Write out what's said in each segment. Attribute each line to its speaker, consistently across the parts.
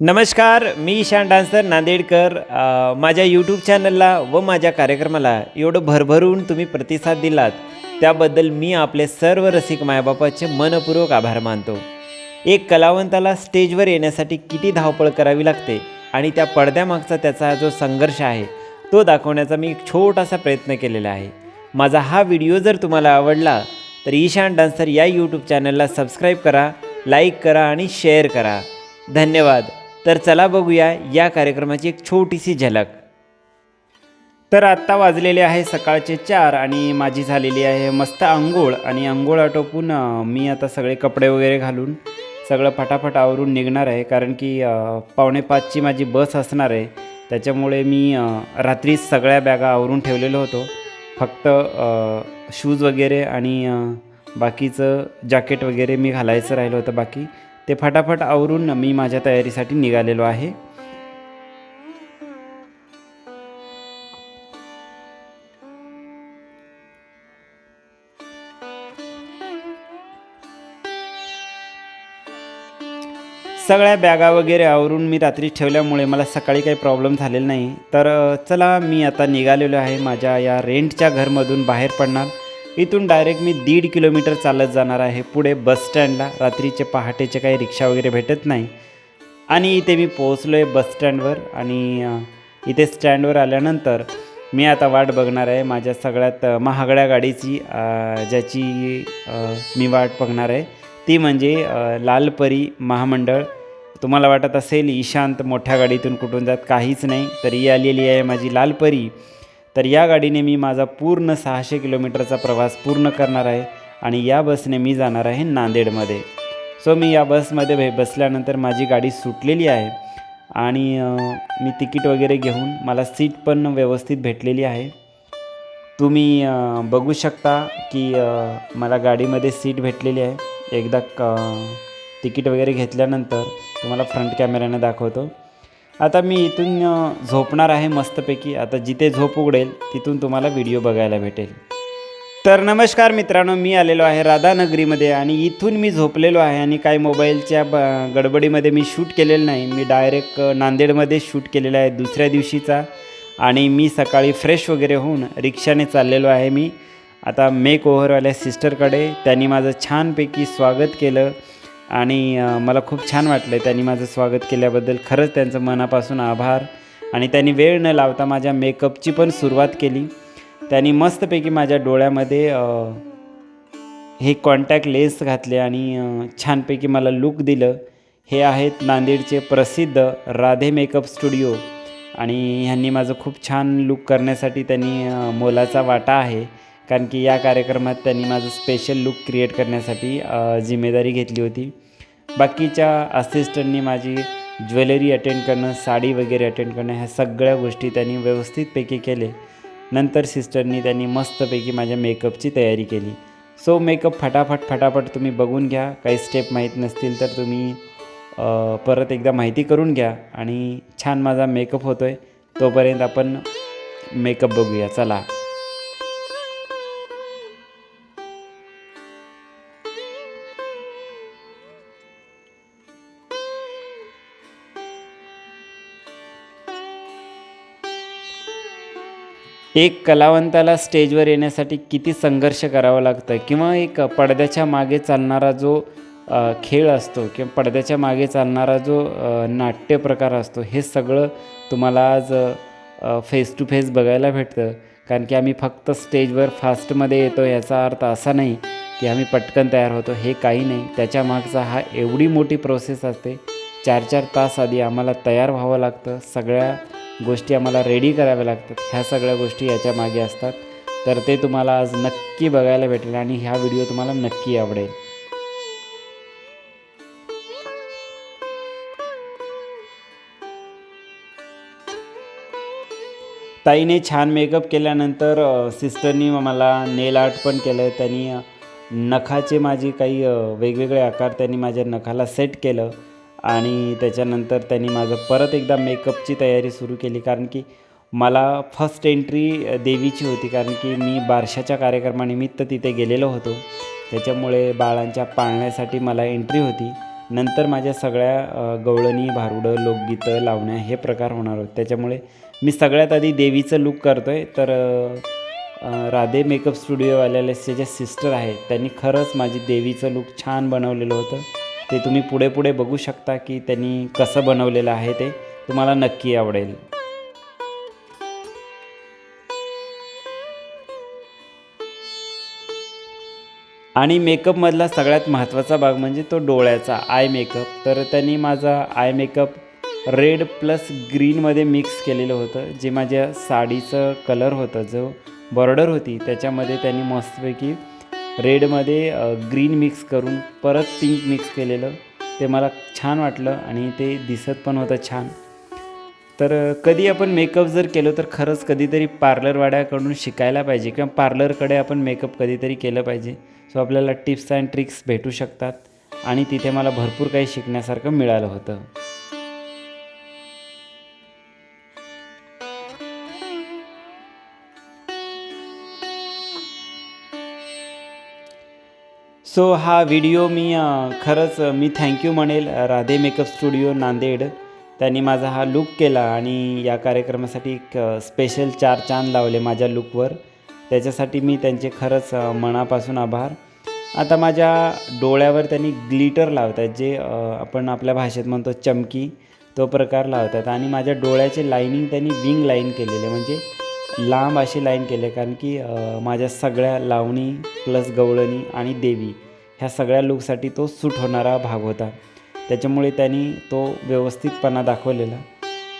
Speaker 1: नमस्कार मी ईशान डान्सर नांदेडकर. माझ्या यूट्यूब चॅनलला व माझ्या कार्यक्रमाला एवढं भरभरून तुम्ही प्रतिसाद दिलात त्याबद्दल मी आपले सर्व रसिक मायबापाचे मनपूर्वक आभार मानतो. एक कलावंताला स्टेजवर येण्यासाठी किती धावपळ करावी लागते आणि त्या पडद्यामागचा त्याचा जो संघर्ष आहे तो दाखवण्याचा मी एक छोटासा प्रयत्न केलेला आहे. माझा हा व्हिडिओ जर तुम्हाला आवडला तर ईशान डान्सर या यूट्यूब चॅनलला सबस्क्राईब करा लाईक करा आणि शेअर करा. धन्यवाद. तर चला बघूया या कार्यक्रमाची एक छोटीशी झलक. तर आत्ता वाजलेले आहे सकाळचे चार आणि माझी झालेली आहे मस्त आंघोळ आणि आंघोळ आटोपून मी आता सगळे कपडे वगैरे घालून सगळं फटाफट आवरून निघणार आहे. कारण की पावणे पाचची माझी बस असणार आहे. त्याच्यामुळे मी रात्री सगळ्या बॅगा आवरून ठेवलेलो होतो. फक्त शूज वगैरे आणि बाकीचं जॅकेट वगैरे मी घालायचं राहिलं होतं बाकी. ते फटाफट आवरून मी माझ्या तयारीसाठी निघालेलो आहे. सगळ्या बॅगा वगैरे आवरून मी रात्री ठेवल्यामुळे मला सकाळी काही प्रॉब्लेम झालेला नाही. तर चला मी आता निघालेलो आहे माझ्या या रेंटच्या घरमधून बाहेर पडणार. इथून डायरेक्ट मी दीड किलोमीटर चालत जाणार आहे. पुढे बस स्टँडला. रात्रीचे पहाटेचे काही रिक्षा वगैरे भेटत नाही. आणि इथे मी पोहोचलो आहे बस स्टँडवर. आणि इथे स्टँडवर आल्यानंतर मी आता वाट बघणार आहे. माझ्या सगळ्यात महागड्या गाडीची ज्याची मी वाट बघणार आहे. ती म्हणजे लालपरी महामंडळ. तुम्हाला वाटत असेल ईशांत मोठ्या गाडीतून कुठून जात काहीच नाही. तर ही आलेली आहे माझी लालपरी. तर या गाडीने मी माझा पूर्ण सहाशे किलोमीटरचा प्रवास पूर्ण करणार आहे आणि या बसने मी जाणार आहे नांदेडमध्ये. सो मी या बसमध्ये भे बसल्यानंतर माझी गाडी सुटलेली आहे आणि मी तिकीट वगैरे घेऊन मला सीट पण व्यवस्थित भेटलेली आहे. तुम्ही बघू शकता की मला गाडीमध्ये सीट भेटलेली आहे. एकदा क तिकीट वगैरे घेतल्यानंतर तुम्हाला फ्रंट कॅमेऱ्याने दाखवतो. आता मी इथून झोपणार आहे मस्तपैकी. आता जिथे झोप उघडेल तिथून तुम्हाला व्हिडिओ बघायला भेटेल. तर नमस्कार मित्रांनो मी आलेलो आहे राधानगरीमध्ये आणि इथून मी झोपलेलो आहे आणि काही मोबाईलच्या ब गडबडीमध्ये मी शूट केलेलं नाही. मी डायरेक्ट नांदेडमध्ये शूट केलेलं आहे दुसऱ्या दिवशीचा आणि मी सकाळी फ्रेश वगैरे होऊन रिक्षाने चाललेलो आहे मी. आता मेक ओव्हरवाल्या सिस्टरकडे त्यांनी माझं छानपैकी स्वागत केलं. आणि मला खूप छान वाटलं त्यांनी माझं स्वागत केल्याबद्दल. खरंच त्यांचं मनापासून आभार. आणि त्यांनी वेळ न लावता माझ्या मेकअपची पण सुरुवात केली. त्यांनी मस्तपैकी माझ्या डोळ्यामध्ये हे कॉन्टॅक्ट लेन्स घातले आणि छानपैकी मला लुक दिलं. हे आहेत नांदेडचे प्रसिद्ध राधे मेकअप स्टुडिओ. आणि ह्यांनी माझं खूप छान लुक करण्यासाठी त्यांनी मोलाचा वाटा आहे. कारण की या कार्यक्रमात त्यांनी माझं स्पेशल लुक क्रिएट करण्यासाठी जिम्मेदारी घेतली होती. बाकीच्या असिस्टंटनी माझी ज्वेलरी अटेंड करणं साडी वगैरे अटेंड करणं ह्या सगळ्या गोष्टी त्यांनी व्यवस्थितपैकी केले. नंतर सिस्टरनी त्यांनी मस्तपैकी माझ्या मेकअपची तयारी केली. सो मेकअप फटाफट फटाफट तुम्ही बघून घ्या. काही स्टेप माहीत नसतील तर तुम्ही परत एकदा माहिती करून घ्या. आणि छान माझा मेकअप होतो आहे तोपर्यंत आपण मेकअप बघूया. चला. एक कलावंताला स्टेजवर येण्यासाठी किती संघर्ष करावा लागतं? किंवा एक पडद्याच्या मागे चालणारा जो खेळ असतो किंवा पडद्याच्या मागे चालणारा जो नाट्य प्रकार असतो हे सगळं तुम्हाला आज फेस टू फेस बघायला भेटतं. कारण की आम्ही फक्त स्टेजवर फास्टमध्ये येतो याचा अर्थ असा नाही की आम्ही पटकन तयार होतो हे काही नाही. त्याच्या मागचा हा एवढी मोठी प्रोसेस असते. चार चार तास आधी आम्हाला तयार व्हावं लागतं. सगळ्या गोष्टी आम्हाला रेडी कराव्या लागतात. ह्या सगळ्या गोष्टी याच्या मागे असतात. तर ते तुम्हाला आज नक्की बघायला भेटेल आणि ह्या व्हिडिओ तुम्हाला नक्की आवडेल. ताईने छान मेकअप केल्यानंतर सिस्टरनी मला नेल आर्ट पण केलं त्यांनी नखाचे माझे काही वेगवेगळे आकार त्यांनी माझ्या नखाला सेट केलं. आणि त्याच्यानंतर त्यांनी माझं परत एकदा मेकअपची तयारी सुरू केली. कारण की मला फर्स्ट एंट्री देवीची होती. कारण की मी बारशाच्या कार्यक्रमानिमित्त तिथे गेलेलो होतो. त्याच्यामुळे बाळांच्या पाळण्यासाठी मला एंट्री होती. नंतर माझ्या सगळ्या गवळणी भारुडं लोकगीतं लावण्या हे प्रकार होणार होते. त्याच्यामुळे मी सगळ्यात आधी देवीचं लूक करतो आहे तर राधे मेकअप स्टुडिओवाल्याचे जे सिस्टर आहेत त्यांनी खरंच माझी देवीचं लूक छान बनवलेलं होतं. ते तुम्ही पुढे पुढे बघू शकता की त्यांनी कसं बनवलेलं आहे ते. तुम्हाला नक्की आवडेल. आणि मेकअपमधला सगळ्यात महत्त्वाचा भाग म्हणजे तो डोळ्याचा आय मेकअप तर त्यांनी माझा आय मेकअप रेड प्लस ग्रीनमध्ये मिक्स केलेलं होतं जे माझ्या साडीचं कलर होतं जो बॉर्डर होती त्याच्यामध्ये त्यांनी मस्तपैकी रेडमध्ये ग्रीन मिक्स करून परत पिंक मिक्स केलेलं. ते मला छान वाटलं आणि ते दिसत पण होतं छान. तर कधी आपण मेकअप जर केलं तर खरंच कधीतरी पार्लरवाड्याकडून शिकायला पाहिजे किंवा पार्लरकडे आपण मेकअप कधीतरी केलं पाहिजे. सो आपल्याला टिप्स अँड ट्रिक्स भेटू शकतात आणि तिथे मला भरपूर काही शिकण्यासारखं मिळालं होतं. सो हा व्हिडिओ मी खरंच मी थँक्यू म्हणेल. Radhe makeup studio Nanded. त्यांनी माझा हा लुक केला आणि या कार्यक्रमासाठी एक स्पेशल चार चांद लावले माझ्या लुकवर त्याच्यासाठी मी त्यांचे खरंच मनापासून आभार. आता माझ्या डोळ्यावर त्यांनी ग्लिटर लावतात जे आपण आपल्या भाषेत म्हणतो चमकी तो प्रकार लावतात आणि माझ्या डोळ्याचे लाईनिंग त्यांनी विंग लाईन केलेले म्हणजे लांब अशी लाईन केले कारण की माझ्या सगळ्या लावणी प्लस गवळणी आणि देवी. ह्या सगळ्या लुकसाठी तो सूट होणारा भाग होता. त्याच्यामुळे त्यांनी तो व्यवस्थितपणा दाखवलेला.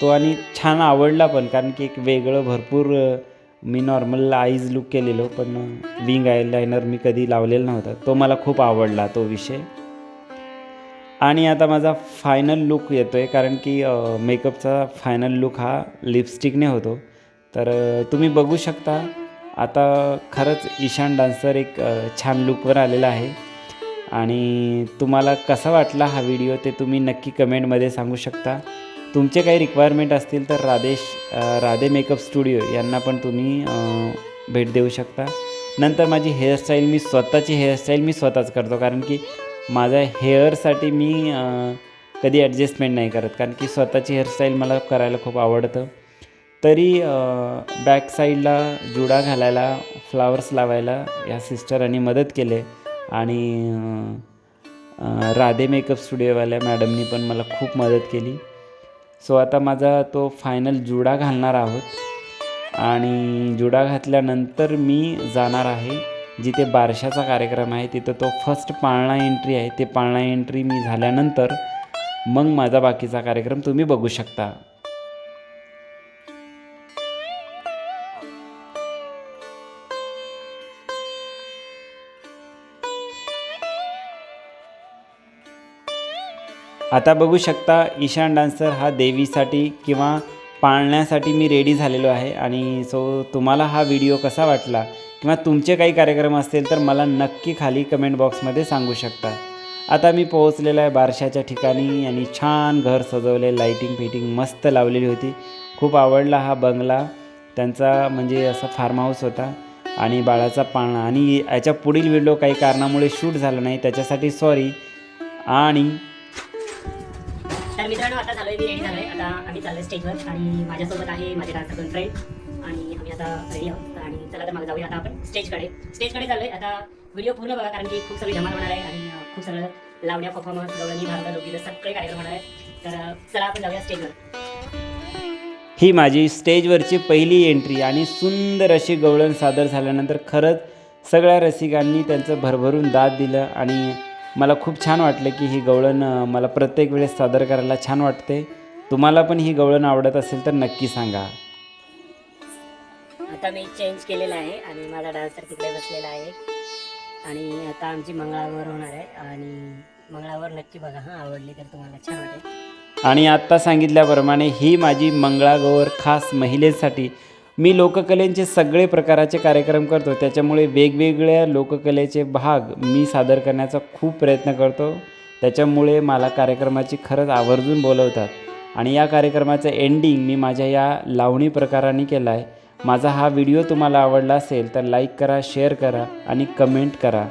Speaker 1: तो आणि छान आवडला पण कारण की एक वेगळं भरपूर मी नॉर्मल आईज लुक केलेलो पण विंग आयलायनर मी कधी लावलेला नव्हता. तो मला खूप आवडला तो विषय. आणि आता माझा फायनल लुक येतो आहे कारण की मेकअपचा फायनल लुक हा लिपस्टिकने होतो. तर तुम्ही बघू शकता आता खरंच ईशान डान्सर एक छान लुकवर आलेला आहे. आणि तुम्हाला कसा वाटला हा व्हिडिओ ते तुम्ही नक्की कमेंटमध्ये सांगू शकता. तुमचे काही रिक्वायरमेंट असतील तर राधेश राधे मेकअप स्टुडिओ यांना पण तुम्ही भेट देऊ शकता. नंतर माझी हेअरस्टाईल मी स्वतःची हेअरस्टाईल मी स्वतःच करतो. कारण की माझ्या हेअरसाठी मी कधी ॲडजस्टमेंट नाही करत. कारण की स्वतःची हेअरस्टाईल मला करायला खूप आवडतं. तरी बॅक साईडला जुडा घालायला फ्लावर्स लावायला या सिस्टरांनी मदत केले. आणि राधे मेकअप स्टुडिओवाल्या मॅडमनी पण मला खूप मदत केली. सो आता माझा तो फायनल जुडा घालणार आहोत. आणि जुडा घातल्यानंतर मी जाणार आहे जिथे बारशाचा कार्यक्रम आहे तिथं तो फर्स्ट पाळणा एंट्री आहे. ते पाळणा एंट्री मी झाल्यानंतर मग माझा बाकीचा कार्यक्रम तुम्ही बघू शकता. आता बघू शकता ईशान डान्सर हा देवीसाठी किंवा पाळण्यासाठी मी रेडी झालेलो आहे आणि सो तुम्हाला हा व्हिडिओ कसा वाटला किंवा तुमचे काही कार्यक्रम असतील तर मला नक्की खाली कमेंट बॉक्समध्ये सांगू शकता. आता मी पोहोचलेलो आहे बारशाच्या ठिकाणी आणि छान घर सजवले लाईटिंग फिटिंग मस्त लावलेली होती. खूप आवडला हा बंगला. त्यांचा म्हणजे असा फार्म हाऊस होता आणि बाळाचा पाळणा. आणि याच्या पुढील व्हिडिओ काही कारणामुळे शूट झाला नाही. त्याच्यासाठी सॉरी आणि
Speaker 2: तर मित्रांनो आता झालोय मी रेडी झालोय. आता आम्ही चाललोय स्टेजवर आणि माझ्यासोबत आहे माझे डान्सर दोन फ्रेंड आणि आम्ही आता रेडी आहोत. आणि चला तर मग जाऊया आता आपण स्टेजकडे स्टेजकडे चाललोय. आता व्हिडिओ पूर्ण बघा कारण की खूप सगळी धमाल होणार आहे आणि खूप सगळं लावण्या परफॉर्मन्स गवळणी भारतात लोकगीत सगळे कार्यक्रम होणार आहे तर चला आपण जाऊया स्टेजवर
Speaker 1: ही माझी स्टेजवरची पहिली एंट्री आणि सुंदर अशी गवळण सादर झाल्यानंतर खरंच सगळ्या रसिकांनी त्यांचं भरभरून दाद दिलं आणि मला खूप छान वाटलं की ही गवळण मला प्रत्येक वेळेस सादर करायला छान वाटते. तुम्हाला पण ही गवळण आवडत असेल तर नक्की सांगा.
Speaker 2: आता मी चेंज केलेला आहे आणि माझा डान्सर तिकडे बसलेला आहे. आणि आता आमची मंगळावर होणार आहे आणि मंगळावर नक्की बघा हां आवडली तर तुम्हाला छान वाटेल.
Speaker 1: आणि आत्ता सांगितल्याप्रमाणे ही माझी मंगळागौर खास महिलेसाठी मी लोककलेंचे सगळे प्रकाराचे कार्यक्रम करतो. त्याच्यामुळे वेगवेगळ्या लोककलेचे भाग मी सादर करण्याचा खूप प्रयत्न करतो. त्याच्यामुळे मला कार्यक्रमाची खरंच आवर्जून बोलवतात. आणि या कार्यक्रमाचं एंडिंग मी माझ्या या लावणी प्रकाराने केला आहे माझा हा व्हिडिओ तुम्हाला आवडला असेल तर लाईक करा शेअर करा आणि कमेंट करा.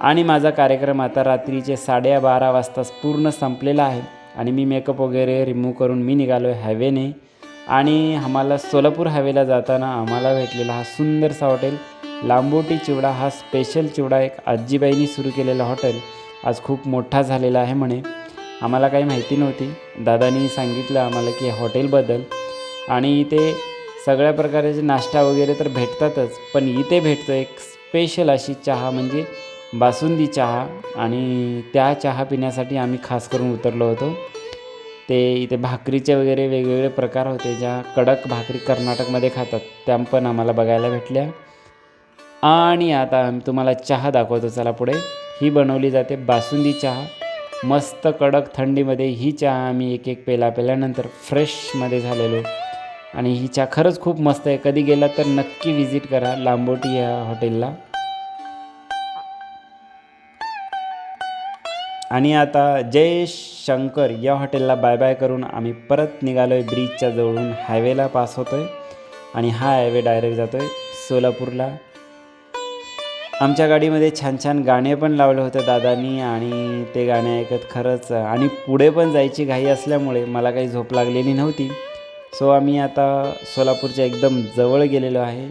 Speaker 1: आणि माझा कार्यक्रम आता रात्रीचे साडेबारा वाजता पूर्ण संपलेला आहे. आणि मी मेकअप वगैरे रिमूव्ह करून मी निघालो आहे हायवेने आणि आम्हाला सोलापूर हायवेला जाताना आम्हाला भेटलेला हा सुंदरसा हॉटेल लांबोटी चिवडा हा स्पेशल चिवडा एक आजीबाईंनी सुरू केलेला हॉटेल आज खूप मोठा झालेला आहे म्हणे. आम्हाला काही माहिती नव्हती. दादानी सांगितलं आम्हाला की हॉटेलबद्दल आणि इथे सगळ्या प्रकारचे नाश्ता वगैरे तर भेटतातच पण इथे भेटतो एक स्पेशल अशी चहा म्हणजे बासुंदी चहा. आणि त्या चहा पिण्यासाठी आम्ही खास करून उतरलो होतो. ते इथे भाकरीचे वगैरे वेगवेगळे प्रकार होते ज्या कडक भाकरी कर्नाटकमध्ये खातात. त्या पण आम्हाला बघायला भेटल्या. आणि आता आम्ही तुम्हाला चहा दाखवतो चला पुढे. ही बनवली जाते बासुंदी चहा. मस्त कडक थंडीमध्ये ही चहा आम्ही एक एक पेला पेल्यानंतर फ्रेशमध्ये झालेलो. आणि ही चहा खरंच खूप मस्त आहे. कधी गेला तर नक्की व्हिजिट करा लांबोटी या हॉटेलला आणि आता जय शंकर या हॉटेलला बाय बाय करून आम्ही परत निघालो आहे ब्रिजच्या जवळून. हायवेला पास होतो आहे आणि हा हायवे डायरेक्ट जातो आहे सोलापूरला. आमच्या गाडीमध्ये छान छान गाणे पण लावले होते दादानी आणि ते गाणे ऐकत खरंच आणि पुढे पण जायची घाई असल्यामुळे मला काही झोप लागलेली नव्हती. सो आम्ही आता सोलापूरच्या एकदम जवळ गेलेलो आहे.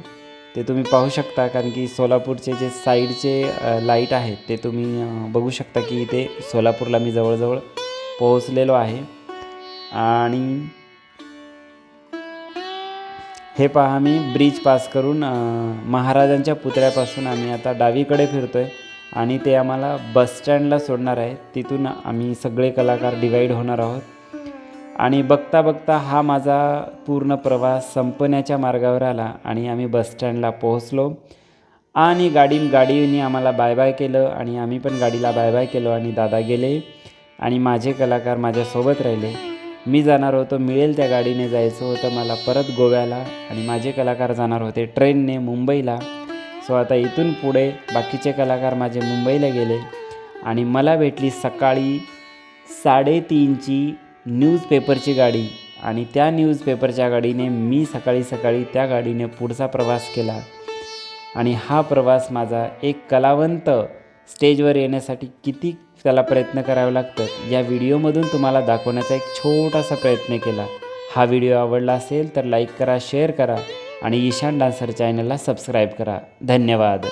Speaker 1: ते तुम्ही पाहू शकता कारण की सोलापूरचे जे साईडचे लाइट आहेत ते तुम्ही बघू शकता की इथे सोलापूरला मी जवळजवळ पोहोचलेलो आहे. आणि हे पहा आम्ही ब्रिज पास करून महाराजांच्या पुतळ्यापासून आम्ही आता डावीकडे फिरतो आहे आणि ते आम्हाला बसस्टँडला सोडणार आहे तिथून आम्ही सगळे कलाकार डिवाईड होणार आहोत. आणि बघता बघता हा माझा पूर्ण प्रवास संपण्याच्या मार्गावर आला आणि आम्ही बसस्टँडला पोहोचलो. आणि गाडी गाडीने आम्हाला बाय बाय केलं आणि आम्ही पण गाडीला बाय बाय केलो आणि दादा गेले आणि माझे कलाकार माझ्यासोबत राहिले. मी जाणार होतो मिळेल त्या गाडीने जायचं होतं मला परत गोव्याला आणि माझे कलाकार जाणार होते ट्रेनने मुंबईला. सो आता इथून पुढे बाकीचे कलाकार माझे मुंबईला गेले आणि मला भेटली सकाळी साडेतीनची न्यूजपेपरची गाडी आणि त्या न्यूजपेपरच्या गाडीने मी सकाळी सकाळी त्या गाडीने पुढचा प्रवास केला. आणि हा प्रवास माझा एक कलावंत स्टेजवर येण्यासाठी किती त्याला प्रयत्न करावे लागतात या व्हिडिओमधून तुम्हाला दाखवण्याचा एक छोटासा प्रयत्न केला. हा व्हिडिओ आवडला असेल तर लाईक करा शेअर करा आणि ईशान डान्सर चॅनलला सबस्क्राईब करा. धन्यवाद.